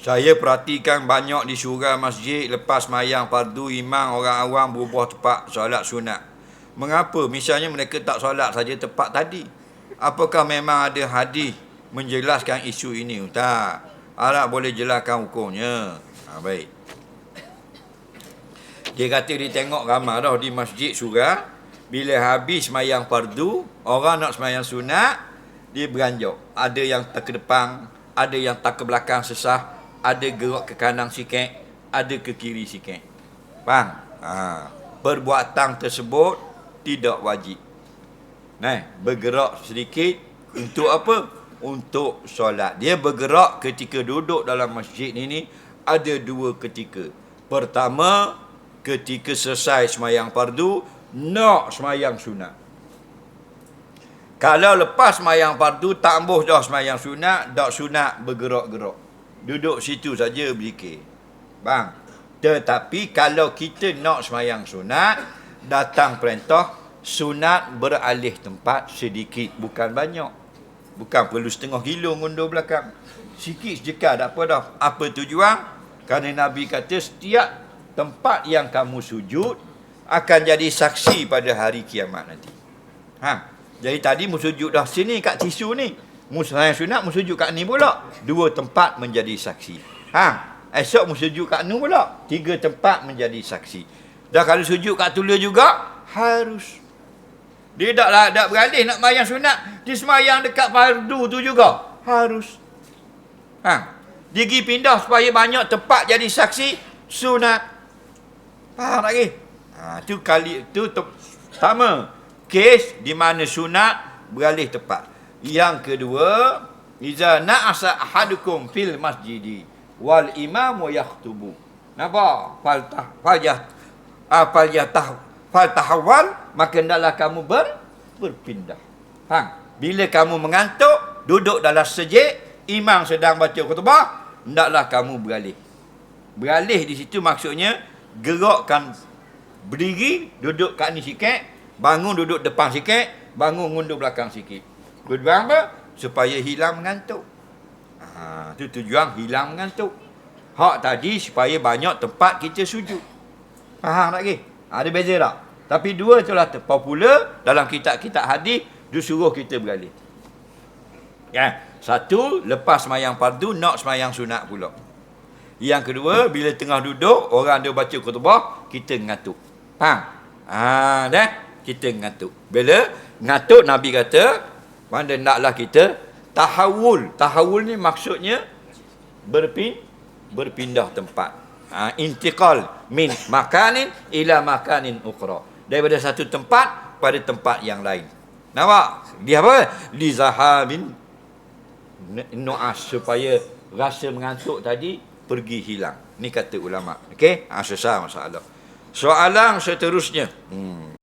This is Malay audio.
Saya perhatikan banyak di syurga masjid lepas mayang fardu imam orang awam berubah tepat solat sunat. Mengapa misalnya mereka tak solat saja tepat tadi? Apakah memang ada hadis menjelaskan isu ini? Tak. Arak boleh jelaskan hukumnya. Ha, baik. Dia kata dia tengok ramai dah di masjid surah. Bila habis mayang fardu, orang nak semayang sunat, dia beranjak. Ada yang tak ke depan, ada yang tak ke belakang sesah, ada gerak ke kanan sikit, ada ke kiri sikit. Faham? Ha. Perbuatan tersebut tidak wajib. Nah, bergerak sedikit untuk apa? Untuk solat. Dia bergerak ketika duduk dalam masjid ini ada dua ketika. Pertama, ketika selesai semayang fardu, nak semayang sunat. Kalau lepas semayang fardu, tak ambuh dah semayang sunat, dak sunat bergerak-gerak. Duduk situ saja berzikir. Bang. Tetapi kalau kita nak semayang sunat, datang perintah, sunat beralih tempat sedikit, bukan banyak. Bukan perlu setengah kilo ngundur belakang. Sikit sejekal, tak apa dah. Apa tujuan? Kerana Nabi kata, setiap tempat yang kamu sujud, akan jadi saksi pada hari kiamat nanti. Ha? Jadi tadi mu sujud dah sini kat tisu ni. Mu semayang sunat, mu sujud kat ni pula. Dua tempat menjadi saksi. Ha? Esok mu sujud kat ni pula. Tiga tempat menjadi saksi. Dah kalau sujud kat tulia juga, harus. Dia tak lah, tak beralih nak mayang sunat. Dia semayang dekat fardu tu juga. Harus. Ha? Dia pergi pindah supaya banyak tempat jadi saksi sunat. Faham lagi? Ha, tu kali tu pertama kes di mana sunat beralih tepat. Yang kedua, iza na'asa ahadukum fil masjidi wal imamu yaktubu. Napa? Fal tah fajah apa ya tah fal tahawal maka hendaklah kamu ber, berpindah. Faham? Bila kamu mengantuk, duduk dalam sejik, imam sedang baca khutbah, hendaklah kamu beralih. Beralih di situ maksudnya gerakkan berdiri, duduk kat ni sikit, bangun duduk depan sikit, bangun ngundur belakang sikit. Tujuan apa? Supaya hilang mengantuk. Ha, tu tujuan hilang mengantuk. Hak tadi supaya banyak tempat kita sujud. Faham tak lagi? Ada beza tak? Tapi dua itulah popular dalam kitab-kitab hadis dia suruh kita beralih. Ya, satu lepas semayang fardu nak semayang sunat pula. Yang kedua bila tengah duduk orang dia baca khutbah kita ngantuk. Faham? Ha, dah kita ngantuk. Bila ngantuk Nabi kata mana naklah kita tahawul. Tahawul ni maksudnya berpin berpindah tempat. Ha, intiqal min makanin ila makanin ukhra. Daripada satu tempat pada tempat yang lain. Nampak? Dia apa? Li zahabin nu'as supaya rasa mengantuk tadi pergi hilang. Ni kata ulama. Okey? Ha, selesai masalah. Soalan seterusnya. Hmm.